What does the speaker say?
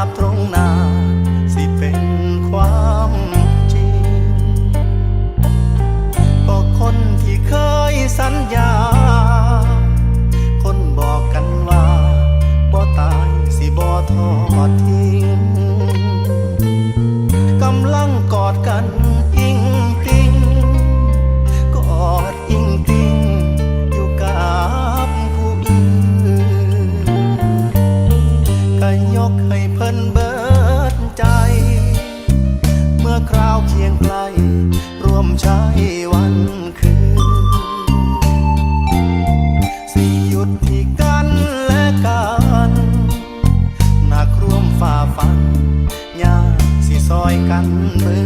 าพตรงหน้า สิเป็นความจริง ก็คนที่เคยสัญญา คนบอกกันว่าบ่ตายสิบ่ทอดทิ้ง กำลังกอดกัน วันคืน สิหยุดที่กันและกันนักร่วมฝ่าฟันยากสิซอยกันเบิ